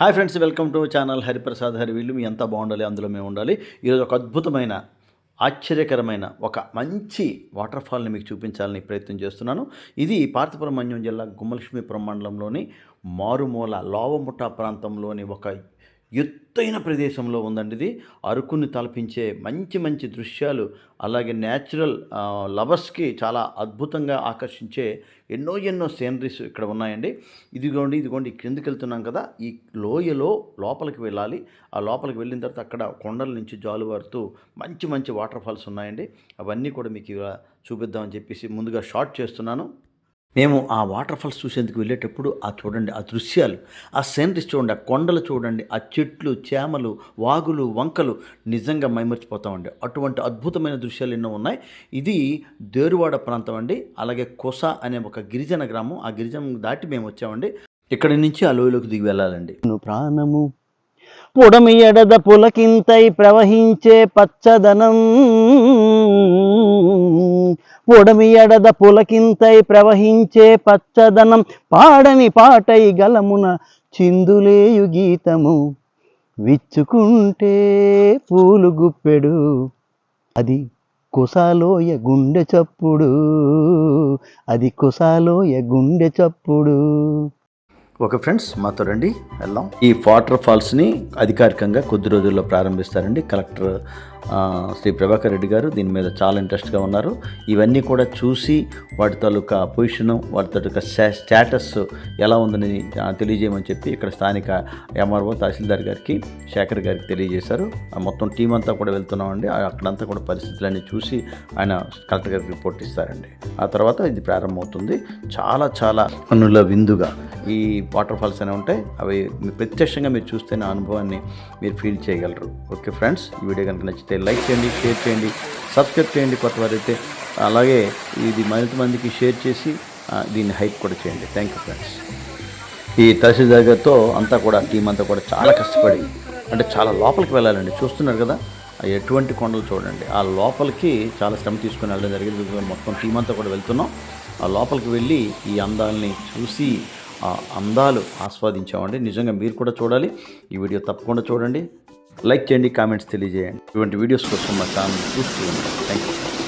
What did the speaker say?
Hi friends welcome to channel Hariprasad హరివీళ్ళు మీ ఎంత బాగుండాలి అందులో మేము ఉండాలి. ఈరోజు ఒక అద్భుతమైన ఆశ్చర్యకరమైన ఒక మంచి వాటర్ ఫాల్ని మీకు చూపించాలని ప్రయత్నం చేస్తున్నాను. ఇది పార్థపురం మన్యం జిల్లా గుమ్మలక్ష్మీపురం మండలంలోని మారుమూల లోవముఠా ప్రాంతంలోని ఒక ఎత్తైన ప్రదేశంలో ఉందండి ఇది. అరకుని తలపించే మంచి మంచి దృశ్యాలు అలాగే న్యాచురల్ లవర్స్కి చాలా అద్భుతంగా ఆకర్షించే ఎన్నో ఎన్నో సీనరీస్ ఇక్కడ ఉన్నాయండి. ఇదిగోండి ఇదిగోండి క్రిందికి వెళ్తున్నాం కదా ఈ లోయలో లోపలికి వెళ్ళాలి. ఆ లోపలికి వెళ్ళిన తర్వాత అక్కడ కొండల నుంచి జాలువారుతూ మంచి మంచి వాటర్ ఫాల్స్ ఉన్నాయండి. అవన్నీ కూడా మీకు చూపిద్దామని చెప్పేసి ముందుగా షార్ట్ చేస్తున్నాను. మేము ఆ వాటర్ ఫాల్స్ చూసేందుకు వెళ్ళేటప్పుడు ఆ చూడండి ఆ దృశ్యాలు ఆ సీనరీస్ చూడండి ఆ కొండలు చూడండి ఆ చెట్లు చేమలు వాగులు వంకలు నిజంగా మైమర్చిపోతామండి. అటువంటి అద్భుతమైన దృశ్యాలు ఎన్నో ఉన్నాయి. ఇది దేరువాడ ప్రాంతం అండి. అలాగే కొస అనే ఒక గిరిజన గ్రామం. ఆ గిరిజనం దాటి మేము వచ్చామండి. ఇక్కడి నుంచి ఆ లోయలోకి దిగి వెళ్ళాలండి. ప్రాణము పొడమి ఎడద పులకింతై ప్రవహించే పచ్చదనం పొడమి ఎడద పులకింతై ప్రవహించే పచ్చదనం పాడని పాటై గలమున చిందులేయు గీతము. విచ్చుకుంటే పూలు గుప్పెడు అది కుసాలోయ గుండె చప్పుడు. అది కుసాలోయ గుండె చప్పుడు. ఓకే ఫ్రెండ్స్ మాతో రండి వెళ్దాం. ఈ వాటర్ ఫాల్స్ని అధికారికంగా కొద్ది రోజుల్లో ప్రారంభిస్తారండి కలెక్టర్ శ్రీ ప్రభాకర్ రెడ్డి గారు. దీని మీద చాలా ఇంట్రెస్ట్గా ఉన్నారు. ఇవన్నీ కూడా చూసి వాటి తాలూకా పొజిషను వాటి తాలూకా స్టేటస్ ఎలా ఉందని తెలియజేయమని చెప్పి ఇక్కడ స్థానిక ఎంఆర్ఓ తహసీల్దార్ గారికి శేఖర్ గారికి తెలియజేశారు. ఆ మొత్తం టీం అంతా కూడా వెళ్తున్నామండి. అక్కడంతా కూడా పరిస్థితులన్నీ చూసి ఆయన కలెక్టర్ గారికి రిపోర్ట్ ఇస్తారండి. ఆ తర్వాత ఇది ప్రారంభమవుతుంది. చాలా చాలా పనుల విందుగా ఈ వాటర్ ఫాల్స్ అనేవి ఉంటాయి అవి ప్రత్యక్షంగా మీరు చూస్తేనే నా అనుభవాన్ని మీరు ఫీల్ చేయగలరు. ఓకే ఫ్రెండ్స్ ఈ వీడియో కనుక నచ్చితే లైక్ చేయండి షేర్ చేయండి సబ్స్క్రైబ్ చేయండి కొత్త వారైతే. అలాగే ఇది మరింత మందికి షేర్ చేసి దీన్ని హైప్ కూడా చేయండి. థ్యాంక్ యూ ఫ్రెండ్స్ ఈ తహసీల్దార్ గారితో అంతా కూడా టీం అంతా కూడా చాలా కష్టపడి అంటే చాలా లోపలికి వెళ్ళాలండి. చూస్తున్నారు కదా ఎటువంటి కొండలు చూడండి. ఆ లోపలికి చాలా శ్రమ తీసుకుని వెళ్ళడం జరిగింది. మొత్తం టీం అంతా కూడా వెళ్తున్నాం. ఆ లోపలికి వెళ్ళి ఈ అందాలని చూసి ఆ అందాలు ఆస్వాదించామండి. నిజంగా మీరు కూడా చూడాలి. ఈ వీడియో తప్పకుండా చూడండి. లైక్ చేయండి కామెంట్స్ తెలియజేయండి. ఇటువంటి వీడియోస్ కోసం మా ఛానల్ చూస్తూ ఉండండి. Thank you